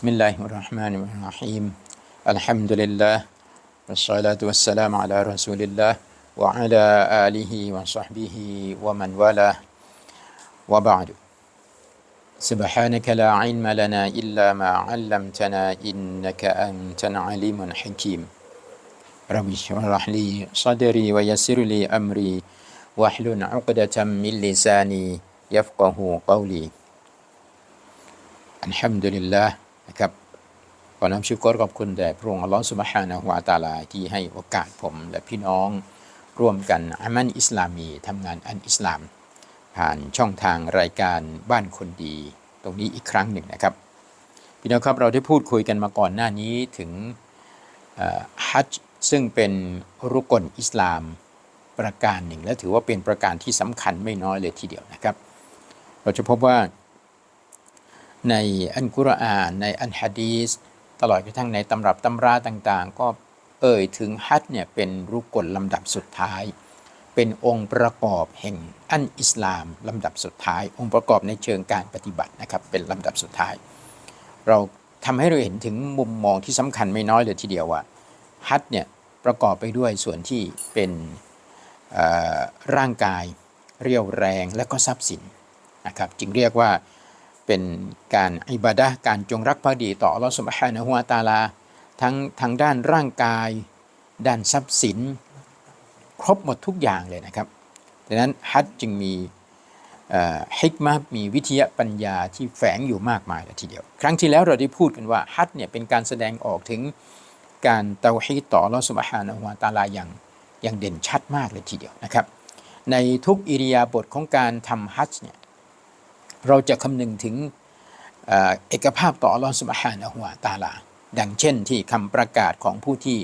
بسم الله الرحمن الرحيم. الحمد لله والصلاة والسلام على رسول الله وعلى آله وصحبه ومن والاه. وبعد. سبحانك لا علم لنا إلا ما علمتنا إنك أنت العليم الحكيم. ربي اشرح لي صدري ويسر لي أمري واحلل عقدة من لساني يفقه قولي. الحمد لله นะครับขอนำชุกรขอบคุณแด่พระองค์อัลลอฮฺสุบฮานะฮุวาตาลาที่ให้โอกาสผมและพี่น้องร่วมกันอามันอิสลามีทำงานอันอิสลาม ผ่านช่องทางรายการบ้านคนดี ตรงนี้อีกครั้งหนึ่งนะครับ พี่น้องครับเราได้พูดคุยกันมาก่อนหน้านี้ถึงฮัจจ์ซึ่งเป็นรุกลอิสลามประการหนึ่ง และถือว่าเป็นประการที่สำคัญไม่น้อยเลยทีเดียวนะครับ เราจะพบว่า ในอันกุรอานในอันฮะดีสตลอดกระทั่งในตำรับตำราต่างๆ ก็เอ่ยถึงฮัจเนี่ยเป็นรุกลลำดับสุดท้าย เป็นองค์ประกอบแห่งอันอิสลามลำดับสุดท้าย องค์ประกอบในเชิงการปฏิบัตินะครับเป็นลำดับสุดท้าย เราทำให้เราเห็นถึงมุมมองที่สำคัญไม่น้อยเลยทีเดียวว่าฮัจเนี่ยประกอบไปด้วยส่วนที่เป็นร่างกายเรียวแรงและก็ทรัพย์สินนะครับจึงเรียกว่า เป็นการอิบาดะการจงรักภักดีต่ออัลลอฮฺสุบฮานะฮุวาตาลา ทั้งทางด้านร่างกาย ด้านทรัพย์สิน ครบหมดทุกอย่างเลยนะครับดังนั้นฮัจจึงมีฮิกมามีวิทยาปัญญาที่แฝงอยู่มากมายเลยทีเดียว ครั้งที่แล้วเราได้พูดกันว่าฮัจเนี่ยเป็นการแสดงออกถึงการเตาฮีต่อลอสุบฮานะฮุวาตาลาอย่างอย่างเด่นชัดมากเลยทีเดียวนะครับ ในทุกอิริยาบถของการทำฮัจเนี่ย เราจะคำนึงถึงเอกภาพต่ออัลลอสุบฮานะฮุวตาลา ดังเช่นที่คำประกาศของผู้ที่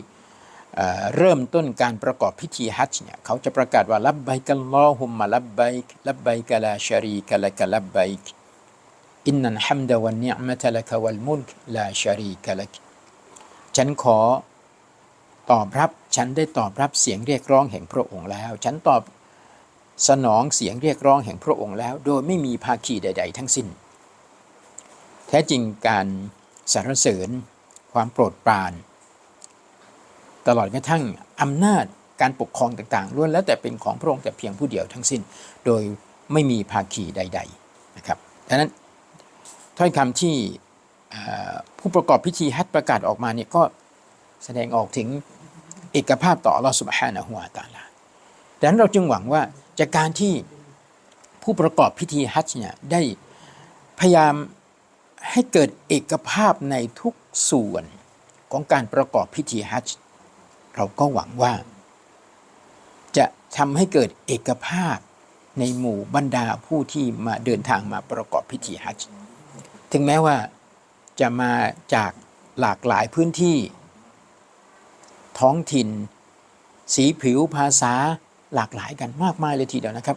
เริ่มต้นการประกอบพิธีฮัจญ์เนี่ยเขาจะประกาศว่าลับไบกัลลอฮุมมาลับไบกลับไบกลาชารีกละกลับไบกอินนันฮัมดะวันเนิมะตะละกวัลมุลกลาชารีกลักฉันขอตอบรับฉันได้ตอบรับเสียงเรียกร้องแห่งพระองค์แล้ว ฉันตอบ สนองเสียงเรียกร้องแห่งพระองค์แล้ว โดยไม่มีภาคีใด ๆ ทั้งสิ้น แท้จริงการสรรเสริญ ความโปรดปราน ตลอดกระทั่งอำนาจการปกครองต่างๆล้วนแล้วแต่เป็นของพระองค์แต่เพียงผู้เดียวทั้งสิ้น โดยไม่มีภาคีใด ๆนะครับดังนั้นถ้อยคำที่ผู้ประกอบพิธีฮัตประกาศออกมาเนี่ยก็แสดงออกถึงเอกภาพต่อลอสุบฮานะฮุวาตาลา ดังนั้นเราจึงหวังว่าจากการที่ผู้ประกอบพิธีฮัจญ์เนี่ยได้พยายามให้เกิดเอกภาพในทุกส่วนของการประกอบพิธีฮัจญ์เราก็หวังว่า จะทำให้เกิดเอกภาพในหมู่บรรดาผู้ที่มาเดินทางมาประกอบพิธีฮัจญ์ถึงแม้ว่าจะมาจากหลากหลายพื้นที่ ท้องถิ่น สีผิวภาษา หลากหลายกันมากมายเลยทีเดียวนะครับ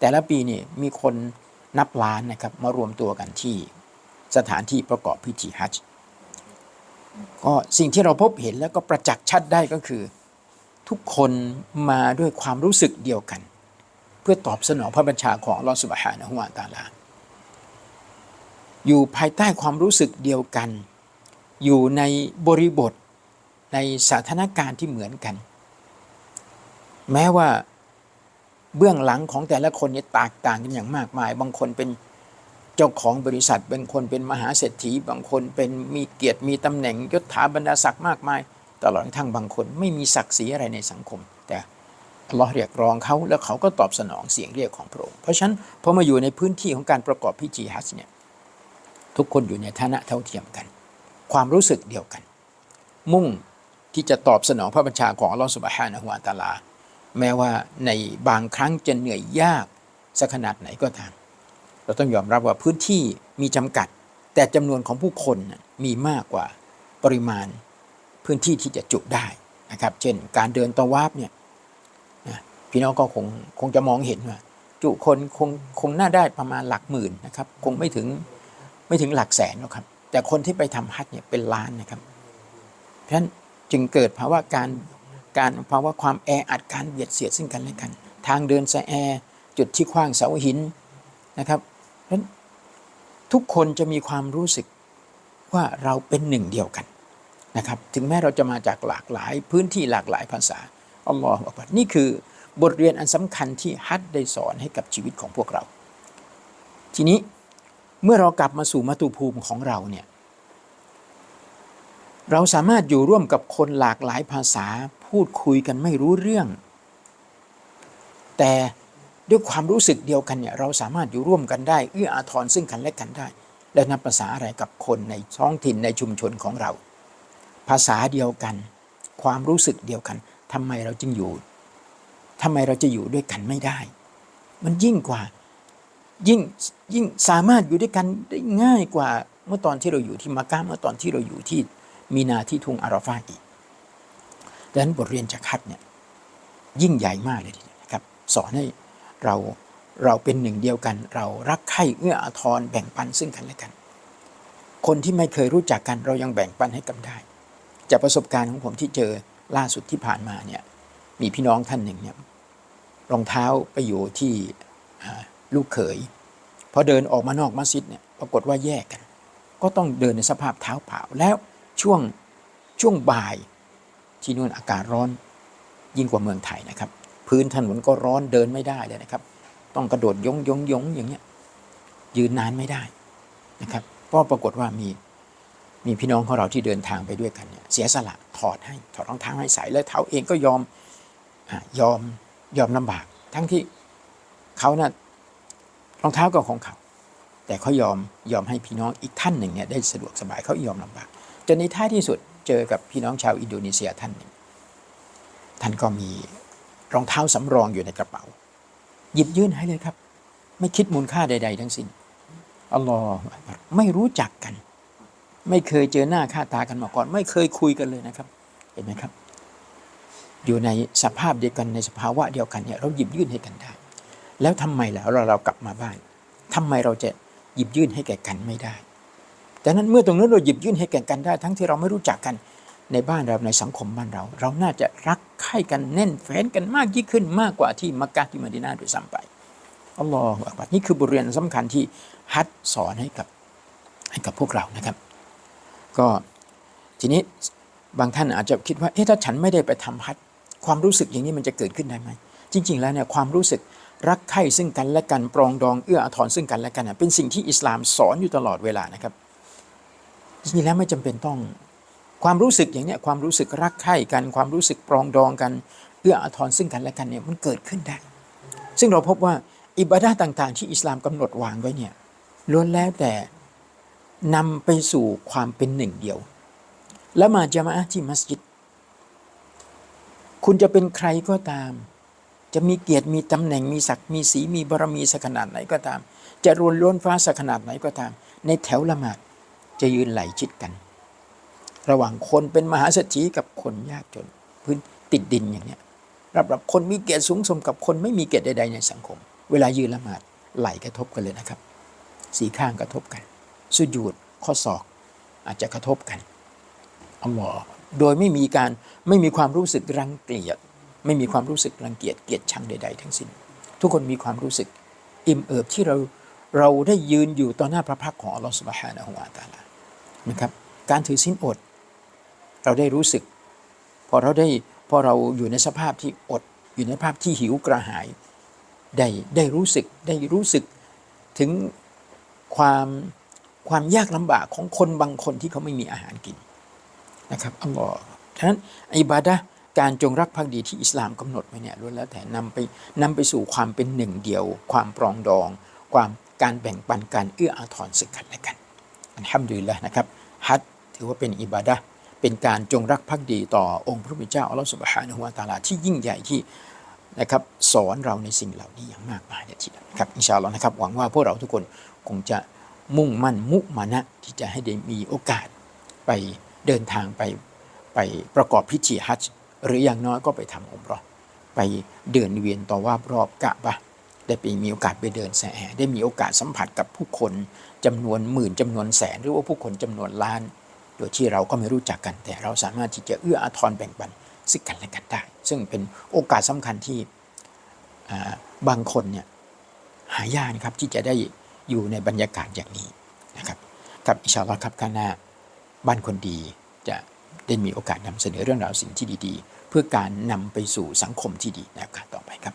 แต่ละปีนี่มีคนนับล้านนะครับมารวมตัวกันที่สถานที่ประกอบพิธีฮัจจ์ก็สิ่งที่เราพบเห็นแล้วก็ประจักษ์ชัดได้ก็คือ ทุกคนมาด้วยความรู้สึกเดียวกัน เพื่อตอบสนองพระบัญชาของลอสุบฮานะฮุวาตาลา อยู่ภายใต้ความรู้สึกเดียวกัน อยู่ในบริบทในสถานการณ์ที่เหมือนกัน แม้ว่าเบื้องหลังของแต่ละคนนี่แตกต่างกันอย่างมากมาย บางคนเป็นเจ้าของบริษัท บางคนเป็นมหาเศรษฐี บางคนเป็นมีเกียรติมีตำแหน่งยศถาบรรดาศักดิ์มากมาย ตลอดทั้งบางคนไม่มีศักดิ์ศรีอะไรในสังคม แต่อัลอเรียกร้องเขาแล้วเขาก็ตอบสนองเสียงเรียกของพระองค์เพราะฉะนั้นพอมาอยู่ในพื้นที่ของการประกอบพิธีฮัจเนี่ยทุกคนอยู่ในฐานะเท่าเทียมกัน ความรู้สึกเดียวกัน มุ่งที่จะตอบสนองพระบัญชาของอัลลอฮ์สุบฮานะฮุวาตาลา แม้ว่าในบางครั้งจะเหนื่อยยากสักขนาดไหนก็ตาม เราต้องยอมรับว่าพื้นที่มีจำกัด แต่จำนวนของผู้คนมีมากกว่าปริมาณพื้นที่ที่จะจุได้นะครับ เช่น การเดินตะวาบเนี่ยพี่น้องก็คงคงจะมองเห็นว่า จุคนคงคงน่าได้ประมาณหลักหมื่นนะครับ คงไม่ถึงไม่ถึงหลักแสนหรอกครับ แต่คนที่ไปทำฮัทเนี่ยเป็นล้านนะครับ เพราะฉะนั้นจึงเกิดภาวะการ การภาวะความแออัดการเบียดเสียดซึ่งกันและกัน ทางเดินสแอจุดที่ขว้างเสาหินนะครับเพราะทุกคนจะมีความรู้สึกว่าเราเป็นหนึ่งเดียวกันนะครับ ถึงแม้เราจะมาจากหลากหลายพื้นที่หลากหลายภาษาอัลลอฮฺอักบัรนี่คือบทเรียนอันสำคัญที่ฮัดได้สอนให้กับชีวิตของพวกเรา ทีนี้เมื่อเรากลับมาสู่มาตุภูมิของเราเนี่ยเราสามารถอยู่ร่วมกับคนหลากหลายภาษา พูดคุยกันไม่รู้เรื่อง แต่ด้วยความรู้สึกเดียวกันเนี่ยเราสามารถอยู่ร่วมกันได้เอื้ออาทรซึ่งกันและกันได้ และนับภาษาอะไรกับคนในท้องถิ่นในชุมชนของเรา ภาษาเดียวกัน ความรู้สึกเดียวกันทำไมเราจึงอยู่ทำไมเราจะอยู่ด้วยกันไม่ได้ มันยิ่งกว่ายิ่งยิ่งสามารถอยู่ด้วยกันได้ง่ายกว่าเมื่อตอนที่เราอยู่ที่มักกะเมื่อตอนที่เราอยู่ที่มีนาที่ทุ่งอาราฟาอีก ดังนั้นบทเรียนจากฮัดเนี่ยยิ่งใหญ่มากเลยทีเดียวนะครับ สอนให้เราเราเป็นหนึ่งเดียวกัน เรารักใคร่เอื้ออาทรแบ่งปันซึ่งกันและกัน คนที่ไม่เคยรู้จักกันเรายังแบ่งปันให้กันได้ จากประสบการณ์ของผมที่เจอล่าสุดที่ผ่านมาเนี่ยมีพี่น้องท่านหนึ่งเนี่ยรองเท้าไปอยู่ที่ลูกเขยพอเดินออกมานอกมัสยิดเนี่ยปรากฏว่าแยกกัน ก็ต้องเดินในสภาพเท้าเปล่าแล้วช่วงช่วงบ่าย ที่นู่นอากาศร้อนยิ่งกว่าเมืองไทยนะครับ พื้นถนนก็ร้อนเดินไม่ได้เลยนะครับ ต้องกระโดดยงยงยงอย่างเงี้ยยืนนานไม่ได้นะครับเพราะปรากฏว่ามีมีพี่น้องของเราที่เดินทางไปด้วยกันเนี่ยเสียสละถอดให้ถอดรองเท้าให้ใส่แล้วเท้าเองก็ยอมอยอมยอมลำบาก ทั้งที่เขานะ่ะรองเท้าก็ของเขา แต่เขายอมยอมให้พี่น้องอีกท่านหนึ่งเนี่ยได้สะดวกสบายเขายอมลำบากจนในท้ายที่สุด เจอกับพี่น้องชาวอินโดนีเซียท่านหนึ่งท่านก็มีรองเท้าสำรองอยู่ในกระเป๋า หยิบยื่นให้เลยครับ ไม่คิดมูลค่าใด ๆ ทั้งสิ้นอัลลอฮฺไม่รู้จักกัน ไม่เคยเจอหน้าค่าตากันมาก่อน ไม่เคยคุยกันเลยนะครับ เห็นไหมครับ อยู่ในสภาพเดียวกันในสภาวะเดียวกันเนี่ยเราหยิบยื่นให้กันได้ แล้วทำไมแล้วเราเรากลับมาบ้านทำไมเราจะหยิบยื่นให้แก่กันไม่ได้ ดังนั้นเมื่อตรงนั้นเราหยิบยื่นให้แก่กันได้ ทั้งที่เราไม่รู้จักกันในบ้านเราในสังคมบ้านเรา เราน่าจะรักใคร่กันแน่นแฟ้นกันมากยิ่งขึ้นมากกว่าที่มักกะที่มดินาโดยซ้ำไปอัลลอฮฺอักบัรนี่คือบทเรียนสำคัญที่ฮัดสอนให้กับให้กับพวกเรานะครับ ก็ทีนี้บางท่านอาจจะคิดว่าเอ๊ะถ้าฉันไม่ได้ไปทำฮัดความรู้สึกอย่างนี้มันจะเกิดขึ้นได้ไหมจริง ๆ แล้วเนี่ยความรู้สึกรักใคร่ซึ่งกันและกันปรองดองเอื้ออาทรซึ่งกันและกันเป็นสิ่งที่อิสลามสอนอยู่ตลอดเวลานะครับ จริงๆแล้วไม่จำเป็นต้อง ความรู้สึกอย่างเนี้ยความรู้สึกรักใคร่กันความรู้สึกปรองดองกันเอื้ออาทรซึ่งกันและกันเนี่ยมันเกิดขึ้นได้ ซึ่งเราพบว่าอิบาดาต่างๆ ที่อิสลามกำหนดวางไว้เนี่ยล้วนแล้วแต่นำไปสู่ความเป็นหนึ่งเดียว แล้วมาจะมาที่มัสยิด คุณจะเป็นใครก็ตาม จะมีเกียรติมีตำแหน่งมีศักดิ์มีสีมีบารมีสักขนาดไหนก็ตาม จะรวนล้วนฟ้าสักขนาดไหนก็ตาม ในแถวละหมาด จะยืนไหลชิดกัน ระหว่างคนเป็นมหาเศรษฐีกับคนยากจนพื้นติดดินอย่างเนี้ยรับรับคนมีเกียรติสูงส่งกับคนไม่มีเกียรติใดๆในสังคม เวลายืนละหมาดไหลกระทบกันเลยนะครับ สีข้างกระทบกัน สุญูดข้อศอกอาจจะกระทบกันอัลลอฮ์โดยไม่มีการไม่มีความรู้สึกรังเกียจไม่มีความรู้สึกรังเกียจเกียดชังใด ๆ ทั้งสิ้น ทุกคนมีความรู้สึก อิ่มเอิบที่เราเราได้ยืนอยู่ต่อหน้าพระพักของอัลลอฮฺสุบฮานะฮุวาตาลา นะครับ การถือสินอด เราได้รู้สึก พอเราได้พอเราอยู่ในสภาพที่อด อยู่ในภาพที่หิวกระหาย ได้ได้รู้สึกได้รู้สึกถึงความความยากลำบากของคนบางคนที่เขาไม่มีอาหารกินนะครับอัลลอฮ์ฉะนั้นอิบาดะการจงรักภักดีที่อิสลามกำหนดไว้เนี่ยล้วนแล้วแต่นำไปนำไปสู่ความเป็นหนึ่งเดียว ความปรองดอง ความการแบ่งปันการเอื้ออาทรสึกกันและกัน อันฮัมดุลิลละนะครับฮัจถือว่าเป็นอิบาดะเป็นการจงรักภักดีต่อองค์พระผู้เป็นเจ้าอัลลอฮฺสุบฮานะฮูวาตาลาที่ยิ่งใหญ่ที่นะครับสอนเราในสิ่งเหล่านี้อย่างมากมายเนี่ยทีเดียวครับอินชาอัลลอฮ์นะครับหวังว่าพวกเราทุกคนคงจะมุ่งมั่นมุมานะที่จะให้ได้มีโอกาสไปเดินทางไปไปประกอบพิธีฮัจญ์หรืออย่างน้อยก็ไปทำอุมรอไปเดินเวียนต่อว่ารอบกะบะ ได้ไปมีโอกาสไปเดินแสได้มีโอกาสสัมผัสกับผู้คนจำนวนหมื่นจำนวนแสน หรือว่าผู้คนจำนวนล้าน โดยที่เราก็ไม่รู้จักกัน แต่เราสามารถที่จะเอื้ออาทรแบ่งปันซึ่งกันและกันได้ ซึ่งเป็นโอกาสสำคัญที่บางคนเนี่ยหายากนะครับที่จะได้อยู่ในบรรยากาศอย่างนี้นะครับครับอิชาลอครับข้างหน้าบ้านคนดีจะได้มีโอกาสนำเสนอเรื่องราวสิ่งที่ดี ๆ เพื่อการนำไปสู่สังคมที่ดีในโอกาสต่อไปครับ